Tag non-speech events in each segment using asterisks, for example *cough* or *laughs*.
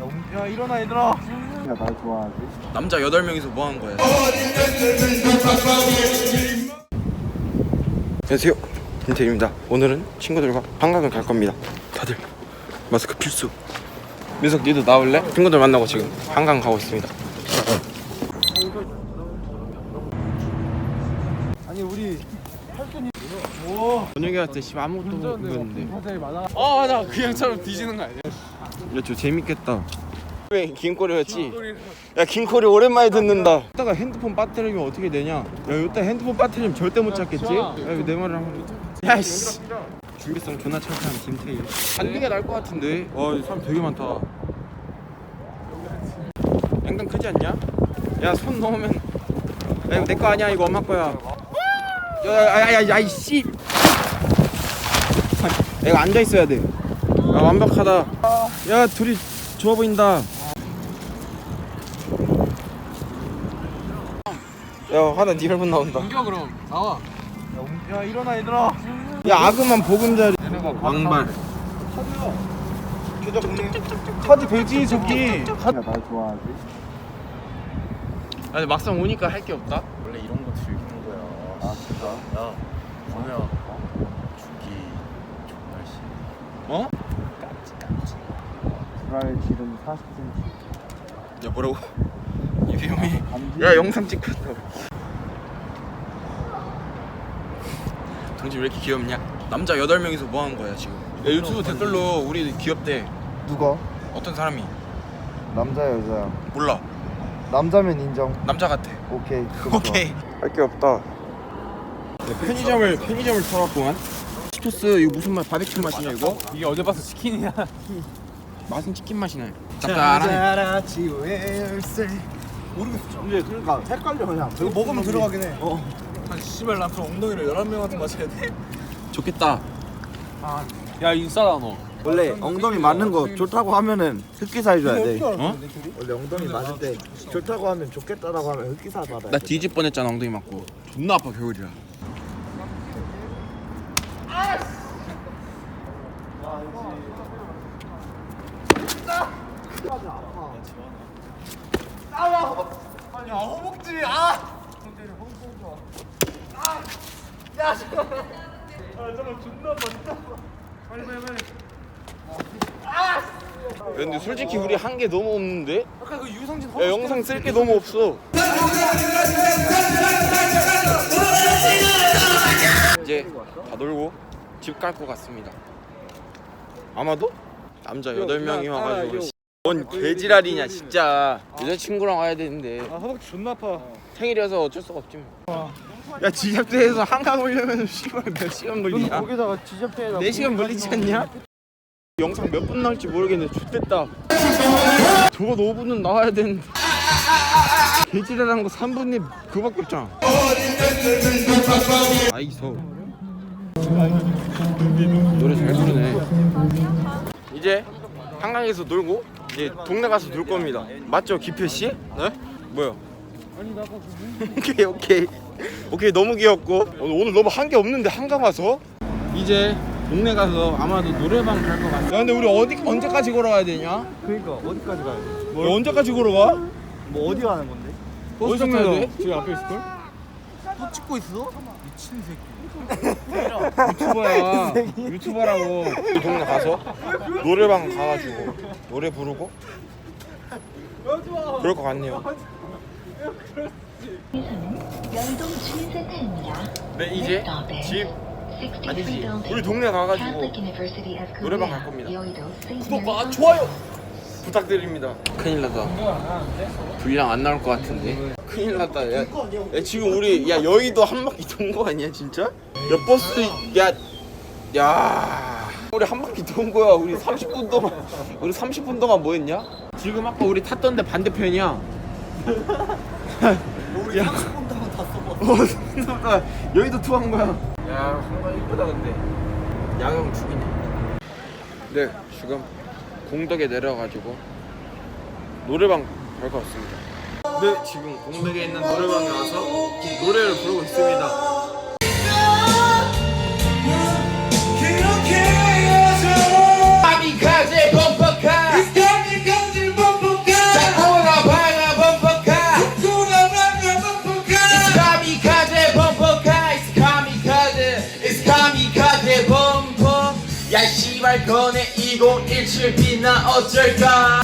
야 일어나 얘들아 야날 좋아하지? 남자 8명이서 뭐 하는 거야? 안녕하세요. 김태입니다. 오늘은 친구들과 한강을 갈 겁니다. 다들 마스크 필수. 민석 니도 나올래? 친구들 만나고 지금 한강 가고 있습니다. 아니 우리 저녁에 씨 아무것도 못 먹었는데. 사람이 많아 아 맞아 그 형처럼 뒤지는 거 아니야? 야, 저 재밌겠다. 왜 긴꼬리였지? 야, 긴꼬리 오랜만에 듣는다. 이따가 핸드폰 빠뜨리면 어떻게 되냐? 야, 이따 핸드폰 빠뜨리면 절대 못 찾겠지? 야, 이거 내 말을 한번. 야, 씨. 준비성 존나 착한 김태일. 안리가 날 것 같은데. 와, 이 사람 되게 많다. 양당 크지 않냐? 야, 손 넣으면. 야, 이거 내 거 아니야? 이거 엄마 거야. 야, 야, 야, 야, 이 씨. 야, 이거 앉아 있어야 돼. 야, 완벽하다. 야, 둘이 좋아 보인다. 야, 하나 네 혈분 나온다. 공격 그럼 나와 야 일어나 얘들아 야, 아그만 보금자리. 왕발. 카드 되지 저기 야날 좋아하지? 아니 막상 오니까 할 게 없다. 원래 이런 거 즐기는 거야. 아 진짜? 야, 뭐야? 죽기 존나 씨. 어? 드라의 지름 40cm 야, 뭐라고? *laughs* 이비용이. 감지 야, 영상 찍고 있다. 동지 왜 이렇게 귀엽냐? 남자 8명이서 뭐 하는 거야, 지금? 야, 유튜브 댓글로 우리 귀엽대. 누가? 어떤 사람이? 남자야 여자야? 몰라. 남자면 인정 남자 같아. 오케이 그럼 좋아. 오케이. 할 게 없다. 편의점을 편의점을 털었구만. 치토스 이거 무슨 맛? 바베큐 맛이냐 이거? 이게 어제 봐서 치킨이야 *laughs* 맛은 치킨 맛이네. 짭짤하네. 자라지 웰세 모르겠어 이제 그러니까 헷갈려 그냥 저거 먹으면 들어가긴 해 어. 한 씨발 남편 엉덩이를 11명한테 맞춰야 좋겠다. 돼야 인싸다 너 원래 엉덩이 맞는 거 좋다고 하면은 흑기사 해줘야 돼. 어? 원래 엉덩이 맞을 때 좋다고 하면 좋겠다라고 하면 흑기사 받아야 나 돼. 뒤집 뻔했잖아 엉덩이 맞고. 존나 아파 겨울이라. 야 허벅지. 아 야, 근데 솔직히 우리 한 게 너무 없는데? 아까 그 유성진 야 영상 쓸 게 너무 없어. 이제 다 놀고 집 갈 것 같습니다. 아마도 남자 8명이 와가지고 씨, 뭔 개지랄이냐 진짜. 여자친구랑 와야 되는데. 아 허벅지 존나 아파. 생일이어서 어쩔 수가 없지 뭐. 야 지잡대에서 한강 오려면 씨발 몇 시간 걸리냐? 거기다가 지저페에다 4시간 걸리지 않냐? 영상 몇 분 나올지 모르겠는데 좋됐다. 저거 5분은 나와야 되는데. 개지랄한 거 3분이 그밖에 없잖아. 아이 서 노래 잘 부르네 이제 한강에서 놀고 이제 동네 가서 놀 겁니다 맞죠 기표 씨? 네? 뭐요? 오케이 오케이 오케이 너무 귀엽고 오늘 너무 한 게 없는데 한강 와서 이제 동네 가서 아마도 노래방 갈 것 같아. 야 근데 우리 어디 언제까지 걸어가야 되냐? 그러니까 어디까지 가야 돼? 야, 언제까지 걸어가? 뭐 어디 가는 건데? 어디서 가야 돼? 저기 앞에 있을걸? 또 찍고 있어? 유튜버야. 유튜버라고. 동네 가서 노래방 가가지고 노래 부르고 그럴 것 같네요. 연동 주민센터입니다. 네 이제 집 아니지 우리 동네 가가지고 노래방 갈 겁니다. 구독과 좋아요 부탁드립니다. 큰일 났다. 분량 안 나올 것 같은데. 큰일 났다. 야, 야 지금 우리 야 여의도 한 바퀴 돈 거 아니야 진짜? 야 버스 야 야. 우리 한 바퀴 돈 거야. 우리 30분 동안 우리 30분 동안 뭐 했냐? 지금 아까 우리 탔던데 반대편이야. 우리 30분 동안 탔어. 어, 여의도 투어한 거야. 야, 한번 이쁘다 근데. 야경 죽이네. 네, 지금 공덕에 내려가지고 노래방 갈 것 같습니다. 네, 지금 공덕에 있는 노래방에 와서 노래를 부르고 있습니다. 너네 2017 빛나 어쩔까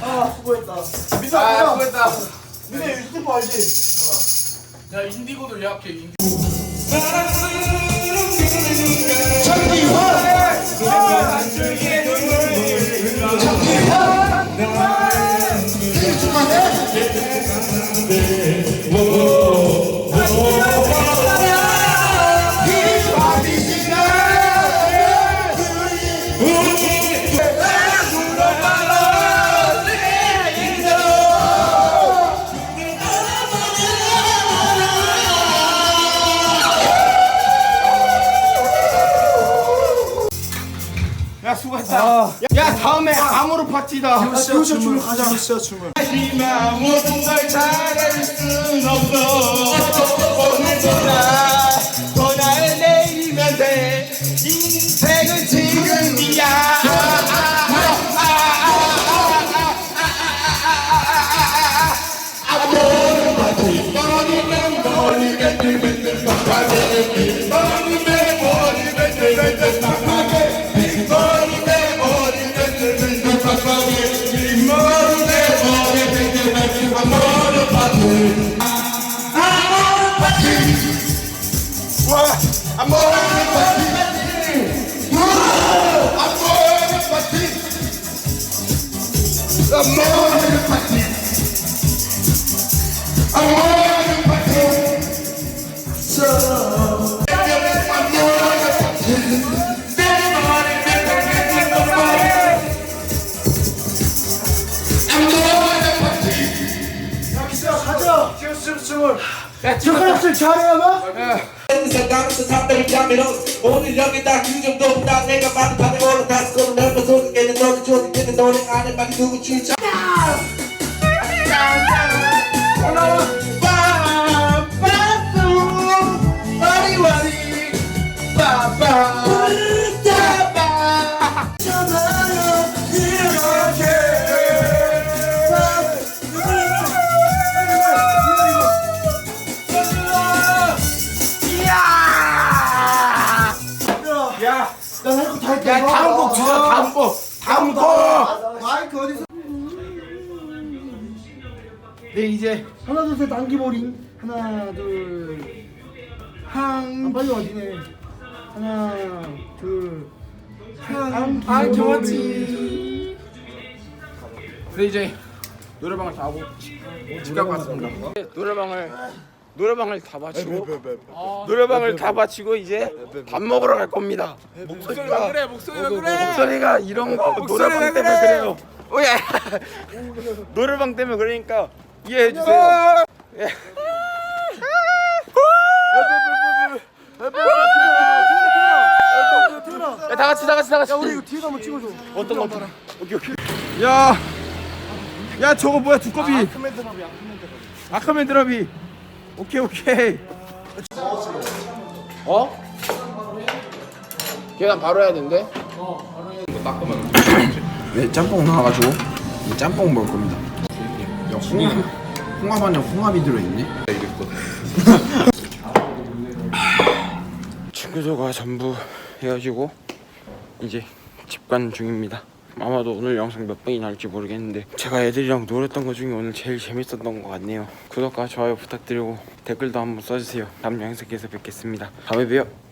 아 아, 수고했다. 니네 유튜브 알지? 야 인디고도 예약해 인디. 야 파티다. 기우씨야 춤을 가자 기우씨야 춤을. 모든 걸 잘할 순 없어. 오늘보다 I'm on a party. I'm on a party. What? I'm on a pattern. I'm on a party. I'm on a party. I'm on a pattern. So. I'm on a pattern. 젓가락질 삼백을 짜면 오늘 여기다 그 정도보다. 내가 많은 밤에 올라가서 거는 넓은 속에는 너를 조직되는 노래 안에 많이 누구 출처 할거 다 했다. 야 다음 곡 주자 다음 곡 다음 곡 마이크 어디서? 네 이제 하나 둘셋 당기보링. 하나 둘. 항. 아, 빨리 어디네. 하나 둘. 항. 아 좋았지 네 이제 노래방을 다 하고 집 가고 왔습니다 노래방을 노래방을 다 마치고 노래방을 다 마치고 이제 밥 먹으러 갈 겁니다 목소리가 그래 목소리가 그래 목소리가 이런 거 노래방 때문에 그래요 오예 *laughs* 노래방 때문에 그러니까 이해해 주세요 예. 야, 다 같이 다 같이 다 같이 우리 이거 뒤에서 한번 찍어줘. 어떤 거? 오케이 오케이. 야, 야 저거 뭐야 두꺼비? 아크맨드럽이야. 아크맨드럽. 아카맨 드랍이. 오케이 오케이. 어? 계산 바로 해야 된대? 네, 짬뽕 나와가지고 이 짬뽕 먹을 겁니다. 야, 홍합, 홍합 안에 홍합이 들어있네. 친구들과 전부 헤어지고 이제 집 가는 중입니다. 아마도 오늘 영상 몇 번이 나올지 모르겠는데 제가 애들이랑 놀았던 것 중에 오늘 제일 재밌었던 것 같네요. 구독과 좋아요 부탁드리고 댓글도 한번 써주세요. 다음 영상에서 뵙겠습니다. 다음에 봬요.